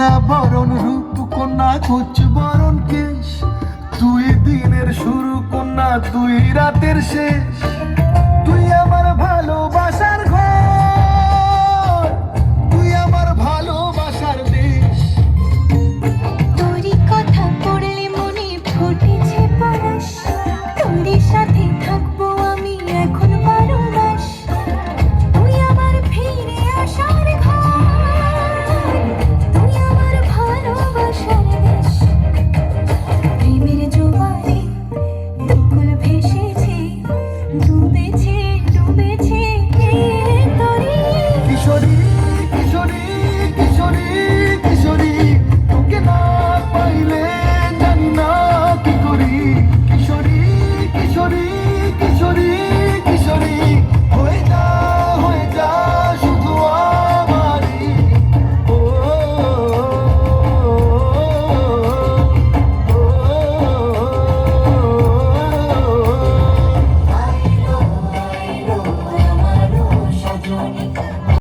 না বরণ রূপ কন্যা খোঁজ বরণ কেশ। তুই দিনের শুরু কন্যা তুই রাতের শেষ।